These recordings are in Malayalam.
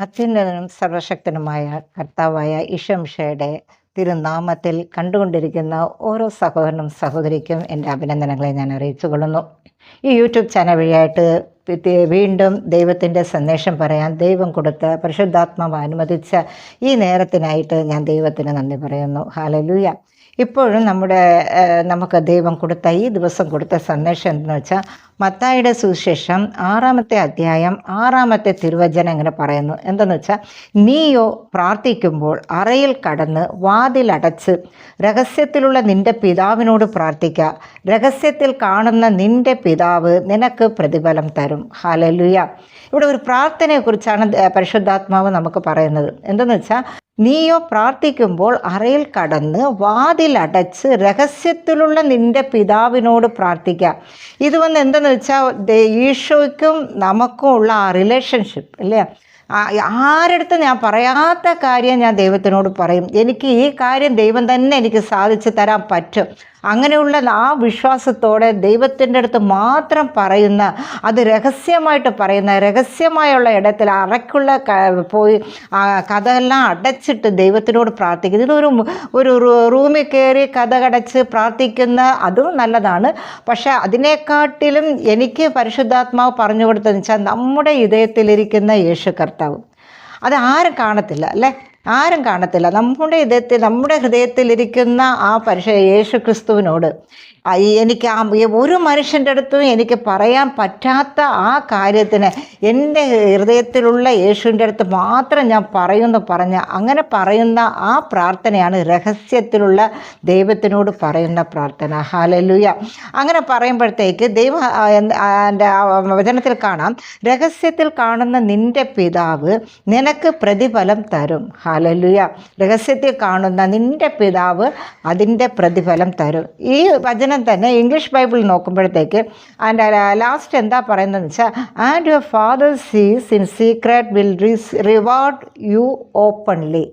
അത്യുന്നതനും സർവശക്തനുമായ കർത്താവായ ഇഷംഷയുടെ തിരുനാമത്തിൽ കണ്ടുകൊണ്ടിരിക്കുന്ന ഓരോ സഹോദരനും സഹോദരിക്കും എന്റെ അഭിനന്ദനങ്ങളെ ഞാൻ അറിയിച്ചു കൊള്ളുന്നു ഈ യൂട്യൂബ് ചാനൽ വഴിയായിട്ട് വീണ്ടും ദൈവത്തിന്റെ സന്ദേശം പറയാൻ ദൈവം കൊടുത്ത പരിശുദ്ധാത്മാവ് അനുവദിച്ച ഈ നേരത്തിനായിട്ട് ഞാൻ ദൈവത്തിന് നന്ദി പറയുന്നു. ഹാലലൂയ ഇപ്പോഴും നമ്മുടെ നമുക്ക് ദൈവം കൊടുത്ത ഈ ദിവസം കൊടുത്ത സന്ദേശം എന്തെന്ന് വെച്ചാൽ മത്തായിയുടെ സുവിശേഷം ആറാമത്തെ അധ്യായം ആറാമത്തെ തിരുവചനം ഇങ്ങനെ പറയുന്നു. എന്തെന്ന് വെച്ചാൽ നീയോ പ്രാർത്ഥിക്കുമ്പോൾ അറയിൽ കടന്ന് വാതിലടച്ച് രഹസ്യത്തിലുള്ള നിന്റെ പിതാവിനോട് പ്രാർത്ഥിക്കുക രഹസ്യത്തിൽ കാണുന്ന നിന്റെ പിതാവ് നിനക്ക് പ്രതിഫലം തരും. ഹാലലുയ ഇവിടെ ഒരു പ്രാർത്ഥനയെക്കുറിച്ചാണ് പരിശുദ്ധാത്മാവ് നമുക്ക് പറയുന്നത്. എന്തെന്ന് വെച്ചാൽ നീയോ പ്രാർത്ഥിക്കുമ്പോൾ അറയിൽ കടന്ന് വാതിലടച്ച് രഹസ്യത്തിലുള്ള നിന്റെ പിതാവിനോട് പ്രാർത്ഥിക്കുക ഇത് വന്ന് എന്തെന്ന് വെച്ചാൽ ഈശോയ്ക്കും നമുക്കും ഉള്ള ആ റിലേഷൻഷിപ്പ് അല്ലേ? ആരടുത്ത് ഞാൻ പറയാത്ത കാര്യം ഞാൻ ദൈവത്തിനോട് പറയും. എനിക്ക് ഈ കാര്യം ദൈവം തന്നെ എനിക്ക് സാധിച്ചു തരാൻ പറ്റും. അങ്ങനെയുള്ള ആ വിശ്വാസത്തോടെ ദൈവത്തിന്റെ അടുത്ത് മാത്രം പറയുന്ന അത് രഹസ്യമായിട്ട് പറയുന്ന രഹസ്യമായുള്ള ഇടത്തിൽ അറയ്ക്കുള്ള പോയി കഥയെല്ലാം അടച്ചിട്ട് ദൈവത്തിനോട് പ്രാർത്ഥിക്കുന്നത് ഇതൊരു ഒരു റൂമിൽ കയറി കഥ കടച്ച് പ്രാർത്ഥിക്കുന്ന അതും നല്ലതാണ്. പക്ഷേ അതിനെക്കാട്ടിലും എനിക്ക് പരിശുദ്ധാത്മാവ് പറഞ്ഞു കൊടുത്തതെന്ന് വെച്ചാൽ നമ്മുടെ ഹൃദയത്തിലിരിക്കുന്ന യേശു കർത്താവ്. അത് ആരും കാണത്തില്ല അല്ലേ? ആരും കാണത്തില്ല. നമ്മുടെ ഹൃദയത്തിൽ നമ്മുടെ ഹൃദയത്തിലിരിക്കുന്ന ആ പരിശ യേശു ക്രിസ്തുവിനോട് എനിക്ക് ആ ഒരു മനുഷ്യന്റെ അടുത്തും എനിക്ക് പറയാൻ പറ്റാത്ത ആ കാര്യത്തിന് എന്റെ ഹൃദയത്തിലുള്ള യേശുവിന്റെ അടുത്ത് മാത്രം ഞാൻ പറയുമെന്ന് പറഞ്ഞ അങ്ങനെ പറയുന്ന ആ പ്രാർത്ഥനയാണ് രഹസ്യത്തിലുള്ള ദൈവത്തിനോട് പറയുന്ന പ്രാർത്ഥന. ഹാലലുയ അങ്ങനെ പറയുമ്പോഴത്തേക്ക് ദൈവ എന്റെ വചനത്തിൽ കാണാം രഹസ്യത്തിൽ കാണുന്ന നിന്റെ പിതാവ് നിനക്ക് പ്രതിഫലം തരും. ഹാലലുയ രഹസ്യത്തെ കാണുന്ന നിന്റെ പിതാവ് അതിന്റെ പ്രതിഫലം തരും. ഈ വചനം തന്നെ ഇംഗ്ലീഷ് ബൈബിൾ നോക്കുമ്പോഴത്തേക്ക് അതിന്റെ ലാസ്റ്റ് എന്താ പറയുന്നതെന്ന് വെച്ചാൽ and your father sees in secret will reward you openly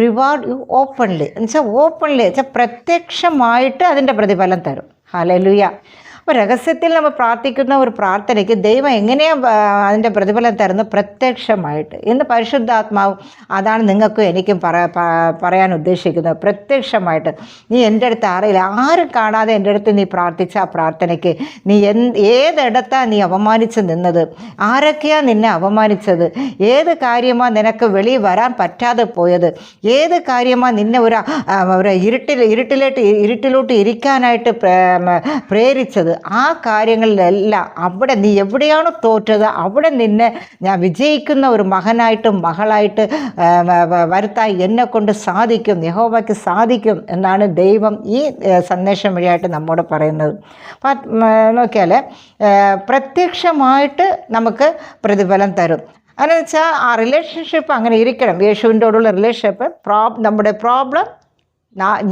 reward you openly എന്ന് എന്നുവെച്ചാൽ ഓപ്പൺലി വെച്ചാൽ പ്രത്യക്ഷമായിട്ട് അതിന്റെ പ്രതിഫലം തരും. ഹലലുയ അപ്പോൾ രഹസ്യത്തിൽ നമ്മൾ പ്രാർത്ഥിക്കുന്ന ഒരു പ്രാർത്ഥനയ്ക്ക് ദൈവം എങ്ങനെയാണ് അതിന്റെ പ്രതിഫലം തരുന്നത്? പ്രത്യക്ഷമായിട്ട്. ഇന്ന് പരിശുദ്ധാത്മാവ് അതാണ് നിങ്ങൾക്കും എനിക്കും പറ പറയാൻ ഉദ്ദേശിക്കുന്നത്. പ്രത്യക്ഷമായിട്ട്. നീ എന്റെ അടുത്ത് അറിയില്ല ആരും കാണാതെ എന്റെ അടുത്ത് നീ പ്രാർത്ഥിച്ച ആ പ്രാർത്ഥനയ്ക്ക് നീ എന്ത് ഏതിടത്താണ് നീ അപമാനിച്ച് നിന്നത്? ആരൊക്കെയാണ് നിന്നെ അപമാനിച്ചത്? ഏത് കാര്യമാണ് നിനക്ക് വെളി വരാൻ പറ്റാതെ പോയത്? ഏത് കാര്യമാണ് നിന്നെ ഒരു ഒരു ഇരുട്ടിൽ ഇരുട്ടിലോട്ട് ഇരുട്ടിലോട്ട് ഇരിക്കാനായിട്ട് പ്രേ- ആ കാര്യങ്ങളിലെല്ലാം. അവിടെ നീ എവിടെയാണോ തോറ്റത് അവിടെ നിന്നെ ഞാൻ വിജയിക്കുന്ന ഒരു മകനായിട്ടും മകളായിട്ട് വരുത്താൻ എന്നെ കൊണ്ട് സാധിക്കും യഹോവയ്ക്ക് സാധിക്കും എന്നാണ് ദൈവം ഈ സന്ദേശം വഴിയായിട്ട് നമ്മോട് പറയുന്നത്. നോക്കിയാൽ പ്രത്യക്ഷമായിട്ട് നമുക്ക് പ്രതിഫലം തരും. അങ്ങനെ വെച്ചാൽ ആ റിലേഷൻഷിപ്പ് അങ്ങനെ ഇരിക്കണം. യേശുവിന്റെ റിലേഷൻഷിപ്പ് പ്രോബ് നമ്മുടെ പ്രോബ്ലം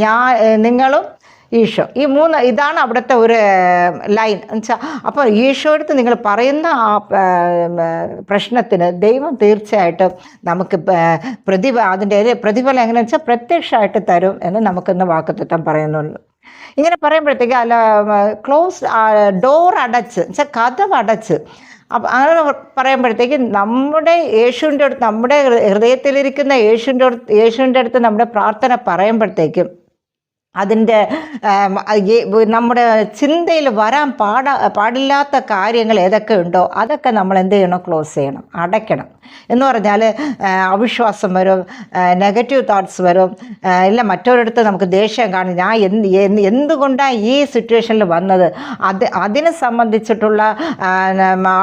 ഞാൻ നിങ്ങളും ഈശോ. ഈ മൂന്ന് ഇതാണ് അവിടുത്തെ ഒരു ലൈൻ. എന്നുവെച്ചാൽ അപ്പോൾ ഈശോ അടുത്ത് നിങ്ങൾ പറയുന്ന ആ പ്രശ്നത്തിന് ദൈവം തീർച്ചയായിട്ടും നമുക്ക് പ്രതി പ്രതിഭ അതിന്റെ പ്രതിഫലം എങ്ങനെയാണെന്ന് വെച്ചാൽ പ്രത്യക്ഷമായിട്ട് തരും എന്ന് നമുക്കിന്ന് വാക്കുത്തം പറയുന്നുള്ളൂ ഇങ്ങനെ പറയുമ്പോഴത്തേക്ക് അല്ല ക്ലോസ് ഡോർ അടച്ച് വെച്ചാൽ കഥവ് അടച്ച്. അപ്പം അങ്ങനെ പറയുമ്പോഴത്തേക്ക് നമ്മുടെ യേശുവിന്റെ അടുത്ത് നമ്മുടെ ഹൃദയത്തിലിരിക്കുന്ന യേശുവിന്റെ അടുത്ത് യേശുവിന്റെ അടുത്ത് നമ്മുടെ പ്രാർത്ഥന പറയുമ്പോഴത്തേക്കും അതിന്റെ നമ്മുടെ ചിന്തയിൽ വരാൻ പാടാ പാടില്ലാത്ത കാര്യങ്ങൾ ഏതൊക്കെ ഉണ്ടോ അതൊക്കെ നമ്മൾ എന്ത് ചെയ്യണം ക്ലോസ് ചെയ്യണം അടയ്ക്കണം. എന്ന് പറഞ്ഞാൽ അവിശ്വാസം വരും നെഗറ്റീവ് തോട്ട്സ് വരും ഇല്ല മറ്റൊരിടത്ത് നമുക്ക് ദേഷ്യം കാണും. ഞാൻ എന്ത് എന്ത് എന്തുകൊണ്ടാണ് ഈ സിറ്റുവേഷനിൽ വന്നത്? അത് അതിനെ സംബന്ധിച്ചിട്ടുള്ള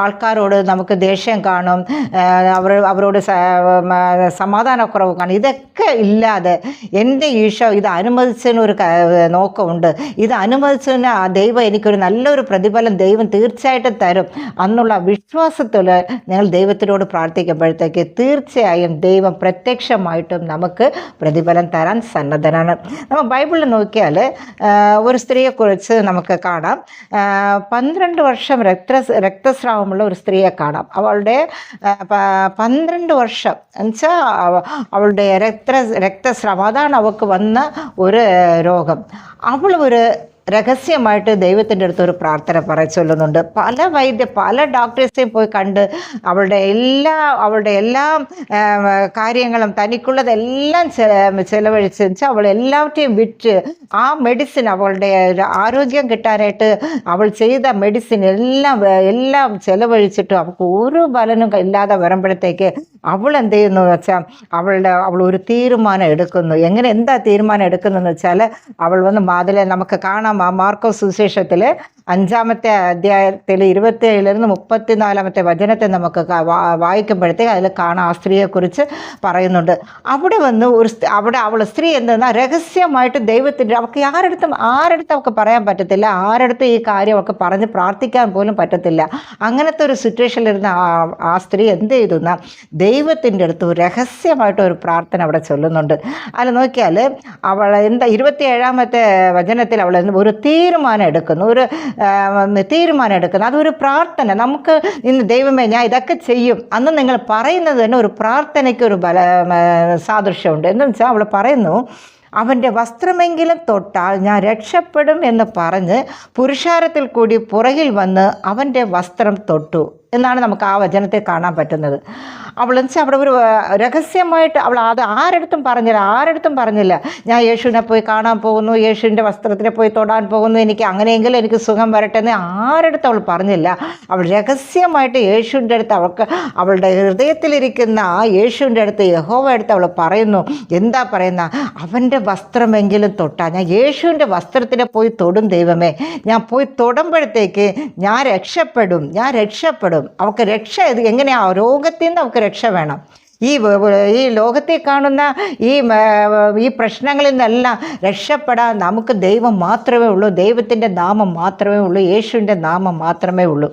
ആൾക്കാരോട് നമുക്ക് ദേഷ്യം കാണും അവർ അവരോട് സമാധാനക്കുറവ് കാണും. ഇതൊക്കെ ഇല്ലാതെ എന്റെ ഈശോ ഇത് അനുവദിച്ചതിന് ഒരു നോക്കമുണ്ട്. ഇത് അനുവദിച്ചതിന് ആ ദൈവം എനിക്കൊരു നല്ലൊരു പ്രതിഫലം ദൈവം തീർച്ചയായിട്ടും തരും എന്നുള്ള വിശ്വാസത്തിൽ ഞങ്ങൾ ദൈവത്തിനോട് പ്രാർത്ഥിക്കുമ്പോഴത്തേക്ക് തീർച്ചയായും ദൈവം പ്രത്യക്ഷമായിട്ടും നമുക്ക് പ്രതിഫലം തരാൻ സന്നദ്ധനാണ്. നമ്മൾ ബൈബിളിൽ നോക്കിയാൽ ഒരു സ്ത്രീയെക്കുറിച്ച് നമുക്ക് കാണാം. പന്ത്രണ്ട് വർഷം രക്ത രക്തസ്രാവമുള്ള ഒരു സ്ത്രീയെ കാണാം. അവളുടെ പന്ത്രണ്ട് വർഷം എന്നുവെച്ചാൽ അവളുടെ രക്ത രക്തസ്രാവം അതാണ് അവൾക്ക് വന്ന ഒരു രോഗം അവൾ ഒരു രഹസ്യമായിട്ട് ദൈവത്തിന്റെ അടുത്ത് ഒരു പ്രാർത്ഥന പറ ചൊല്ലുന്നുണ്ട്. പല വൈദ്യ പല ഡോക്ടേഴ്സെയും പോയി കണ്ട് അവളുടെ എല്ലാ അവളുടെ എല്ലാ കാര്യങ്ങളും തനിക്കുള്ളതെല്ലാം ചെലവഴിച്ച് വെച്ചാൽ അവൾ എല്ലാവற்றைയും വിറ്റ് ആ മെഡിസിൻ അവളുടെ ആരോഗ്യം കിട്ടാനായിട്ട് അവൾ ചെയ്ത മെഡിസിൻ എല്ലാം എല്ലാം ചെലവഴിച്ചിട്ടും അവൾക്ക് ഒരു ബലനും ഇല്ലാതെ വരുമ്പോഴത്തേക്ക് അവൾ എന്ത് ചെയ്യുന്നു വെച്ചാൽ അവളുടെ അവൾ ഒരു തീരുമാനം എടുക്കുന്നു. എങ്ങനെ എന്താ തീരുമാനം എടുക്കുന്നതെന്ന് വെച്ചാൽ അവൾ വന്ന് മാതിലെ നമുക്ക് കാണാം ആ മാർക്കോ സുവിശേഷത്തിൽ അഞ്ചാമത്തെ അധ്യായത്തിൽ ഇരുപത്തിയേഴിലിരുന്ന് മുപ്പത്തിനാലാമത്തെ വചനത്തെ നമുക്ക് വായിക്കുമ്പോഴത്തേക്ക് അതിൽ കാണാം ആ സ്ത്രീയെക്കുറിച്ച് പറയുന്നുണ്ട്. അവിടെ വന്ന് ഒരു അവിടെ അവൾ സ്ത്രീ എന്തെന്നാൽ രഹസ്യമായിട്ട് ദൈവത്തിന്റെ അവൾക്ക് ആരടുത്തും ആരടുത്തും അവൾക്ക് പറയാൻ പറ്റത്തില്ല. ആരടുത്തും ഈ കാര്യം അവൾക്ക് പറഞ്ഞ് പ്രാർത്ഥിക്കാൻ പോലും പറ്റത്തില്ല. അങ്ങനത്തെ ഒരു സിറ്റുവേഷനിലിരുന്ന ആ ആ സ്ത്രീ എന്ത് ചെയ്തുന്ന ദൈവത്തിന്റെ അടുത്ത് രഹസ്യമായിട്ട് ഒരു പ്രാർത്ഥന അവിടെ ചൊല്ലുന്നുണ്ട്. അതിൽ നോക്കിയാൽ അവൾ എന്താ ഇരുപത്തിയേഴാമത്തെ വചനത്തിൽ അവൾ ഒരു തീരുമാനം എടുക്കുന്നു ഒരു തീരുമാനം എടുക്കുന്നു. അതൊരു പ്രാർത്ഥന. നമുക്ക് ഇന്ന് ദൈവമേ ഞാൻ ഇതൊക്കെ ചെയ്യും. അന്ന് നിങ്ങൾ പറയുന്നത് തന്നെ ഒരു പ്രാർത്ഥനയ്ക്ക് ഒരു ബല സാദൃശ്യമുണ്ട്. എന്ന് വെച്ചാൽ അവൾ പറയുന്നു അവന്റെ വസ്ത്രമെങ്കിലും തൊട്ടാൽ ഞാൻ രക്ഷപ്പെടും എന്ന് പറഞ്ഞ് പുരുഷാരത്തിൽ കൂടി പുറകിൽ വന്ന് അവന്റെ വസ്ത്രം തൊട്ടു. എന്നാണ് നമുക്ക് ആ വചനത്തെ കാണാൻ പറ്റുന്നത്. അവൾ വെച്ചാൽ അവിടെ ഒരു രഹസ്യമായിട്ട് അവൾ അത് ആരടുത്തും പറഞ്ഞില്ല ആരടുത്തും പറഞ്ഞില്ല. ഞാൻ യേശുവിനെ പോയി കാണാൻ പോകുന്നു യേശുവിന്റെ വസ്ത്രത്തിനെ പോയി തൊടാൻ പോകുന്നു എനിക്ക് അങ്ങനെയെങ്കിലും എനിക്ക് സുഖം വരട്ടെ എന്ന് ആരടുത്തും അവൾ പറഞ്ഞില്ല. അവൾ രഹസ്യമായിട്ട് യേശുവിന്റെ അടുത്ത് അവൾക്ക് അവളുടെ ഹൃദയത്തിലിരിക്കുന്ന ആ യേശുവിന്റെ അടുത്ത് യഹോവ അടുത്ത് അവൾ പറയുന്നു എന്താ പറയുന്ന? അവന്റെ വസ്ത്രമെങ്കിലും തൊട്ടാ. ഞാൻ യേശുവിന്റെ വസ്ത്രത്തിനെ പോയി തൊടും ദൈവമേ. ഞാൻ പോയി തൊടുമ്പോഴത്തേക്ക് ഞാൻ രക്ഷപ്പെടും ഞാൻ രക്ഷപ്പെടും. അവൾക്ക് രക്ഷ എങ്ങനെയാ? രോഗത്തിൽ നിന്ന് അവൾക്ക് രക്ഷ വേണം. ഈ ഈ ലോകത്തെ കാണുന്ന ഈ ഈ പ്രശ്നങ്ങളിൽ നിന്നെല്ലാം രക്ഷപ്പെടാൻ നമുക്ക് ദൈവം മാത്രമേ ഉള്ളൂ. ദൈവത്തിന്റെ നാമം മാത്രമേ ഉള്ളൂ. യേശുവിന്റെ നാമം മാത്രമേ ഉള്ളൂ.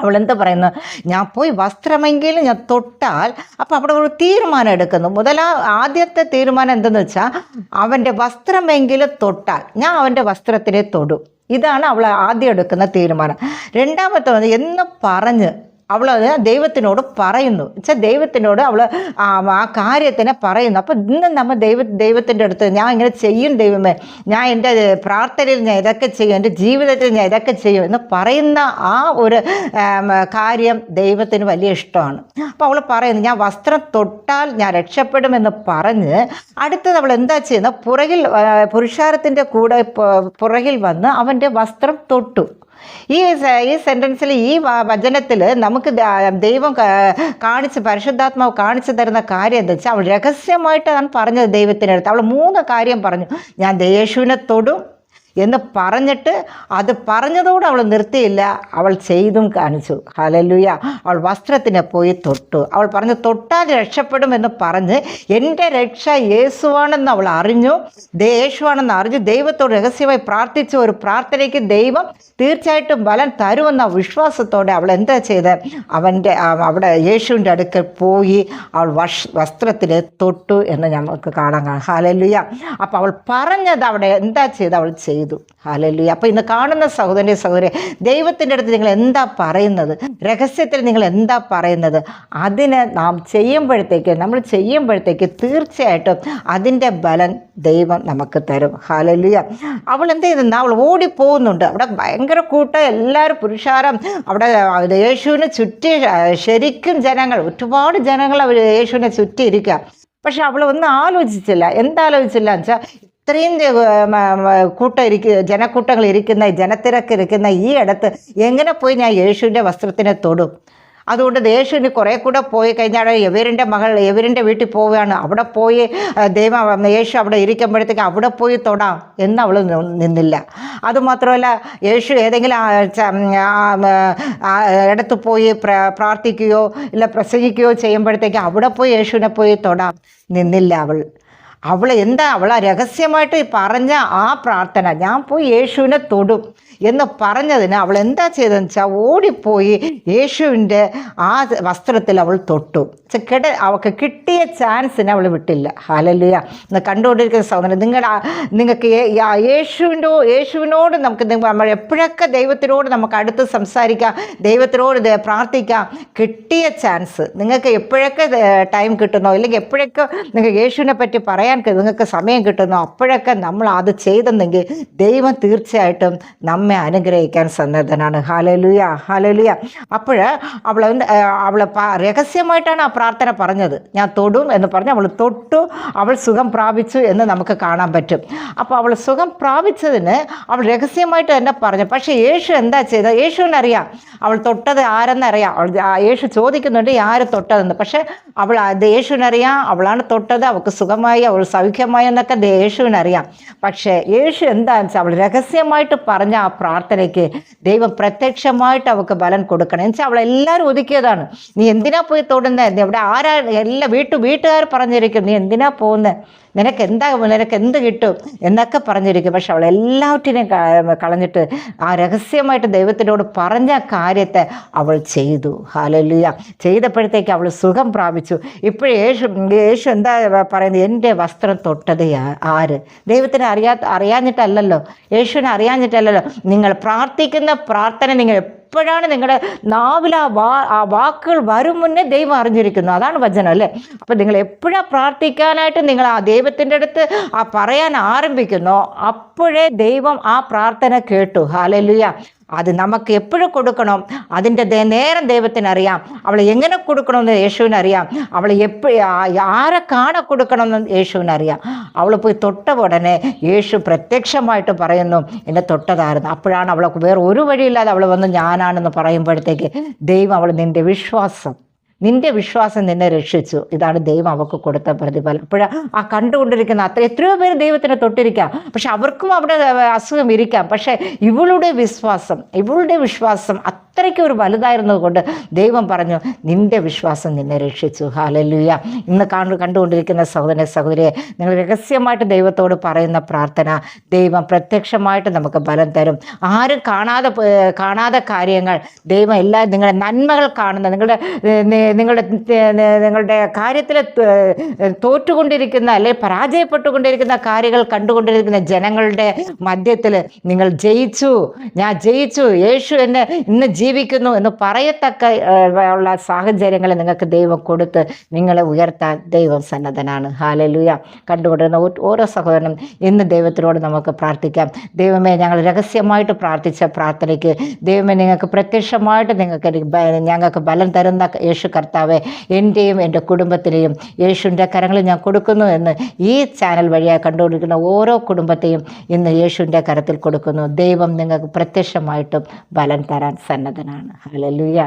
അവൾ എന്താ പറയുന്നത് ഞാൻ പോയി വസ്ത്രമെങ്കിലും ഞാൻ തൊട്ടാൽ അപ്പോൾ അവിടെ ഒരു തീരുമാനം എടുക്കുന്നു. മുതലാ ആദ്യത്തെ തീരുമാനം എന്തെന്ന് വെച്ചാൽ അവന്റെ വസ്ത്രമെങ്കിലും തൊട്ടാൽ ഞാൻ അവന്റെ വസ്ത്രത്തിനെ തൊടും. ഇതാണ് അവൾ ആദ്യം എടുക്കുന്ന തീരുമാനം. രണ്ടാമത്തെ എന്ന് പറഞ്ഞ് അവൾ അത് ദൈവത്തിനോട് പറയുന്നു. വെച്ചാൽ ദൈവത്തിനോട് അവൾ ആ കാര്യത്തിനെ പറയുന്നു. അപ്പോൾ ഇന്ന് നമ്മൾ ദൈവ ദൈവത്തിന്റെ അടുത്ത് ഞാൻ ഇങ്ങനെ ചെയ്യും ദൈവമേ. ഞാൻ എന്റെ പ്രാർത്ഥനയിൽ ഞാൻ ഇതൊക്കെ ചെയ്യും എന്റെ ജീവിതത്തിൽ ഞാൻ ഇതൊക്കെ ചെയ്യും എന്ന് പറയുന്ന ആ ഒരു കാര്യം ദൈവത്തിന് വലിയ ഇഷ്ടമാണ്. അപ്പോൾ അവൾ പറയുന്നു ഞാൻ വസ്ത്രം തൊട്ടാൽ ഞാൻ രക്ഷപ്പെടുമെന്ന് പറഞ്ഞ് അടുത്തത് അവൾ എന്താ ചെയ്യുന്നത് പുറകിൽ പുരുഷാരത്തിന്റെ കൂടെ പുറകിൽ വന്ന് അവന്റെ വസ്ത്രം തൊട്ടു. ഈ ഈ സെന്റൻസിൽ ഈ വചനത്തിൽ നമുക്ക് ദൈവം കാണിച്ച് പരിശുദ്ധാത്മാവ് കാണിച്ചു തരുന്ന കാര്യം എന്താ വെച്ചാൽ അവൾ രഹസ്യമായിട്ടാണ് പറഞ്ഞത് ദൈവത്തിനടുത്ത്. അവൾ മൂന്ന് കാര്യം പറഞ്ഞു. ഞാൻ യേശുവിനെ തൊടും എന്ന് പറഞ്ഞിട്ട് അത് പറഞ്ഞതോട് അവൾ നിർത്തിയില്ല. അവൾ ചെയ്തും കാണിച്ചു. ഹലലുയ അവൾ വസ്ത്രത്തിനെ പോയി തൊട്ടു. അവൾ പറഞ്ഞു തൊട്ടാൽ രക്ഷപ്പെടും എന്ന് പറഞ്ഞ് എന്റെ രക്ഷ യേശുവാണെന്ന് അവൾ അറിഞ്ഞു. യേശുവാണെന്ന് അറിഞ്ഞു. ദൈവത്തോട് രഹസ്യമായി പ്രാർത്ഥിച്ച ഒരു പ്രാർത്ഥനയ്ക്ക് ദൈവം തീർച്ചയായിട്ടും ബലം തരുമെന്ന വിശ്വാസത്തോടെ അവൾ എന്താ ചെയ്ത്? അവന്റെ അവിടെ യേശുവിന്റെ അടുക്കൽ പോയി അവൾ വഷ് വസ്ത്രത്തിനെ തൊട്ടു എന്ന് നമുക്ക് കാണാൻ കാണാം. ഹാലലുയ അപ്പോൾ അവൾ പറഞ്ഞത് അവിടെ എന്താ ചെയ്ത്? അവൾ ചെയ്തു. ഹാലലുയ അപ്പോൾ ഇന്ന് കാണുന്ന സഹോദരന്റെ സഹോദരി ദൈവത്തിന്റെ അടുത്ത് നിങ്ങൾ എന്താ പറയുന്നത്? രഹസ്യത്തിൽ നിങ്ങൾ എന്താ പറയുന്നത്? അതിന് നാം ചെയ്യുമ്പോഴത്തേക്ക് നമ്മൾ ചെയ്യുമ്പോഴത്തേക്ക് തീർച്ചയായിട്ടും അതിന്റെ ബലം ദൈവം നമുക്ക് തരും. ഹാലല്ലുയ. അവൾ എന്ത് ചെയ്യുന്നു അവൾ ഓടിപ്പോകുന്നുണ്ട്. അവിടെ ഭയങ്കര കൂട്ടം എല്ലാവരും പുരുഷാരം. അവിടെ യേശുവിനെ ചുറ്റി ശരിക്കും ജനങ്ങൾ ഒരുപാട് ജനങ്ങൾ അവർ യേശുവിനെ ചുറ്റി ഇരിക്കുക പക്ഷെ അവൾ ഒന്നും ആലോചിച്ചില്ല. എന്താലോചിച്ചില്ല വെച്ചാൽ ഇത്രയും കൂട്ടം ഇരിക്ക ജനക്കൂട്ടങ്ങൾ ഇരിക്കുന്ന ജനത്തിരക്ക് ഇരിക്കുന്ന ഈ ഇടത്ത് എങ്ങനെ പോയി ഞാൻ യേശുവിന്റെ വസ്ത്രത്തിനെ തൊടും? അതുകൊണ്ട് യേശുവിന് കുറേ കൂടെ പോയി കഴിഞ്ഞാൽ എവരിന്റെ മകൾ എവരിന്റെ വീട്ടിൽ പോവുകയാണ്. അവിടെ പോയി ദൈവം യേശു അവിടെ ഇരിക്കുമ്പോഴത്തേക്ക് അവിടെ പോയി തൊടാം എന്ന് അവൾ നിന്നില്ല. അതുമാത്രമല്ല യേശു ഏതെങ്കിലും ഇടത്ത് പോയി പ്ര പ്രാർത്ഥിക്കുകയോ ഇല്ല പ്രസംഗിക്കുകയോ ചെയ്യുമ്പോഴത്തേക്ക് അവിടെ പോയി യേശുവിനെ പോയി തൊടാം. നിന്നില്ല അവൾ. അവൾ എന്താ? അവൾ രഹസ്യമായിട്ട് പറഞ്ഞ ആ പ്രാർത്ഥന. ഞാൻ പോയി യേശുവിനെ തൊടും. എന്ന് പറഞ്ഞതിന് അവൾ എന്താ ചെയ്തതെന്ന് വെച്ചാൽ ഓടിപ്പോയി യേശുവിന്റെ ആ വസ്ത്രത്തിൽ അവൾ തൊട്ടു. കിട അവൾക്ക് കിട്ടിയ ചാൻസിനെ അവൾ വിട്ടില്ല. ഹാലല്ലിയ. എന്ന് കണ്ടുകൊണ്ടിരിക്കുന്ന സഹോദരൻ നിങ്ങളുടെ നിങ്ങൾക്ക് യേശുവിന്റെ യേശുവിനോട് നമുക്ക് നമ്മൾ എപ്പോഴൊക്കെ ദൈവത്തിനോട് നമുക്ക് അടുത്ത് സംസാരിക്കാം ദൈവത്തിനോട് പ്രാർത്ഥിക്കാം കിട്ടിയ ചാൻസ്. നിങ്ങൾക്ക് എപ്പോഴൊക്കെ ടൈം കിട്ടുന്നോ അല്ലെങ്കിൽ എപ്പോഴൊക്കെ നിങ്ങൾക്ക് യേശുവിനെ പറ്റി പറയാൻ നിങ്ങൾക്ക് സമയം കിട്ടുന്നോ അപ്പോഴൊക്കെ നമ്മൾ അത് ചെയ്തെന്നെങ്കിൽ ദൈവം തീർച്ചയായിട്ടും നമ്മെ അനുഗ്രഹിക്കാൻ സന്നദ്ധനാണ്. ഹാലലുയ ഹാലലുയ അപ്പോൾ അവൾ അവൾ രഹസ്യമായിട്ടാണ് ആ പ്രാർത്ഥന പറഞ്ഞത്. ഞാൻ തൊടും എന്ന് പറഞ്ഞ് അവൾ തൊട്ടു അവൾ സുഖം പ്രാപിച്ചു എന്ന് നമുക്ക് കാണാൻ പറ്റും. അപ്പോൾ അവൾ സുഖം പ്രാപിച്ചതിന് അവൾ രഹസ്യമായിട്ട് തന്നെ പറഞ്ഞു. പക്ഷേ യേശു എന്താ ചെയ്തത്? യേശുവിനറിയാം അവൾ തൊട്ടത് ആരെന്നറിയാം അവൾ യേശു ചോദിക്കുന്നുണ്ട് ആര് തൊട്ടതെന്ന്? പക്ഷേ അവൾ അത് യേശുവിനറിയാം അവളാണ് തൊട്ടത്. അവൾക്ക് സുഖമായി അവൾ സൗഖ്യമായി എന്നൊക്കെ യേശുവിനറിയാം പക്ഷേ യേശു എന്താണെന്ന് വെച്ചാൽ അവൾ രഹസ്യമായിട്ട് പറഞ്ഞ ആ പ്രാർത്ഥനയ്ക്ക് ദൈവം പ്രത്യക്ഷമായിട്ട് അവൾക്ക് ബലം കൊടുക്കണം. എന്ന് വെച്ചാൽ അവളെല്ലാവരും ഒതുക്കിയതാണ്. നീ എന്തിനാ പോയി തൊടുന്നത് എവിടെ ആരാ? എല്ലാ വീട്ടു വീട്ടുകാർ പറഞ്ഞിരിക്കും. നീ എന്തിനാ പോകുന്നത് നിനക്ക് എന്താ നിനക്ക് എന്ത് കിട്ടും എന്നൊക്കെ പറഞ്ഞിരിക്കും. പക്ഷെ അവൾ എല്ലാറ്റിനെയും കളഞ്ഞിട്ട് ആ രഹസ്യമായിട്ട് ദൈവത്തിനോട് പറഞ്ഞ കാര്യത്തെ അവൾ ചെയ്തു. ഹാലലിയ ചെയ്തപ്പോഴത്തേക്ക് അവൾ സുഖം പ്രാപിച്ചു. ഇപ്പോഴും യേശു യേശു എന്താ പറയുന്നത്? എന്റെ വസ്ത്രം തൊട്ടത് ആര്? ദൈവത്തിന് അറിയാ അറിയാഞ്ഞിട്ടല്ലല്ലോ. യേശുവിനെ അറിയാഞ്ഞിട്ടല്ലല്ലോ. നിങ്ങൾ പ്രാർത്ഥിക്കുന്ന പ്രാർത്ഥന നിങ്ങൾ എപ്പോഴാണ് നിങ്ങളുടെ നാവിൽ ആ വാ ആ വാക്കുകൾ വരും മുന്നേ ദൈവം അറിഞ്ഞിരിക്കുന്നു. അതാണ് വചനം അല്ലേ? അപ്പം നിങ്ങൾ എപ്പോഴാണ് പ്രാർത്ഥിക്കാനായിട്ട് നിങ്ങൾ ആ ദൈവത്തിന്റെ അടുത്ത് ആ പറയാൻ ആരംഭിക്കുന്നോ അപ്പോഴേ ദൈവം ആ പ്രാർത്ഥന കേട്ടു. ഹാലലുയ അത് നമുക്ക് എപ്പോഴും കൊടുക്കണം. അതിന്റെ നേരം ദൈവത്തിന് അറിയാം അവളെ എങ്ങനെ കൊടുക്കണമെന്ന് യേശുവിനറിയാം. അവളെ എപ്പോഴും ആരെ കാണെ കൊടുക്കണമെന്ന് യേശുവിനറിയാം. അവൾ പോയി തൊട്ട ഉടനെ യേശു പ്രത്യക്ഷമായിട്ട് പറയുന്നു എന്നെ തൊട്ടതായിരുന്നു. അപ്പോഴാണ് അവളെ വേറെ ഒരു വഴിയില്ലാതെ അവൾ വന്ന് ഞാനാണെന്ന് പറയുമ്പോഴത്തേക്ക് ദൈവം അവൾ നിന്റെ വിശ്വാസം നിന്റെ വിശ്വാസം നിന്നെ രക്ഷിച്ചു. ഇതാണ് ദൈവം അവൾക്ക് കൊടുത്ത പ്രതിഫലം. അപ്പോൾ ആ കണ്ടുകൊണ്ടിരിക്കുന്ന അത്ര എത്രയോ പേര് ദൈവത്തിനെ തൊട്ടിരിക്കാം. പക്ഷെ അവർക്കും അവിടെ അസുഖം ഇരിക്കാം. പക്ഷേ ഇവളുടെ വിശ്വാസം ഇവളുടെ വിശ്വാസം അത്രയ്ക്ക് ഒരു വലുതായിരുന്നത് കൊണ്ട് ദൈവം പറഞ്ഞു നിന്റെ വിശ്വാസം നിന്നെ രക്ഷിച്ചു. ഹാലലുയ ഇന്ന് കാണു കണ്ടുകൊണ്ടിരിക്കുന്ന സഹോദര സഹോദരിയെ നിങ്ങൾ രഹസ്യമായിട്ട് ദൈവത്തോട് പറയുന്ന പ്രാർത്ഥന ദൈവം പ്രത്യക്ഷമായിട്ട് നമുക്ക് ബലം തരും. ആരും കാണാതെ കാണാതെ കാര്യങ്ങൾ ദൈവം എല്ലാ നിങ്ങളുടെ നന്മകൾ കാണുന്ന നിങ്ങളുടെ നിങ്ങളുടെ നിങ്ങളുടെ കാര്യത്തിൽ തോറ്റുകൊണ്ടിരിക്കുന്ന അല്ലെ പരാജയപ്പെട്ടുകൊണ്ടിരിക്കുന്ന കാര്യങ്ങൾ കണ്ടുകൊണ്ടിരിക്കുന്ന ജനങ്ങളുടെ മധ്യത്തിൽ നിങ്ങൾ ജയിച്ചു. ഞാൻ ജയിച്ചു. യേശു എന്നെ ഇന്ന് ജീവിക്കുന്നു എന്ന് പറയത്തക്ക ഉള്ള സാഹചര്യങ്ങൾ നിങ്ങൾക്ക് ദൈവം കൊടുത്ത് നിങ്ങളെ ഉയർത്താൻ ദൈവം സന്നദ്ധനാണ്. ഹാലലുയ കണ്ടുകൊണ്ടിരുന്ന ഓരോ സഹോദരനും ഇന്ന് ദൈവത്തിനോട് നമുക്ക് പ്രാർത്ഥിക്കാം. ദൈവമേ ഞങ്ങൾ രഹസ്യമായിട്ട് പ്രാർത്ഥിച്ച പ്രാർത്ഥനയ്ക്ക് ദൈവമേ നിങ്ങൾക്ക് പ്രത്യക്ഷമായിട്ട് നിങ്ങൾക്ക് ഞങ്ങൾക്ക് ബലം തരുന്ന യേശു കർത്താവെ എന്റെയും എന്റെ കുടുംബത്തിനെയും യേശുവിന്റെ കരങ്ങളിൽ ഞാൻ കൊടുക്കുന്നു എന്ന് ഈ ചാനൽ വഴിയായി കണ്ടുകൊണ്ടിരിക്കുന്ന ഓരോ കുടുംബത്തെയും ഇന്ന് യേശുവിന്റെ കരത്തിൽ കൊടുക്കുന്നു. ദൈവം നിങ്ങൾക്ക് പ്രത്യക്ഷമായിട്ടും ബലം തരാൻ സന്നദ്ധനാണ് ഹല്ലേലൂയ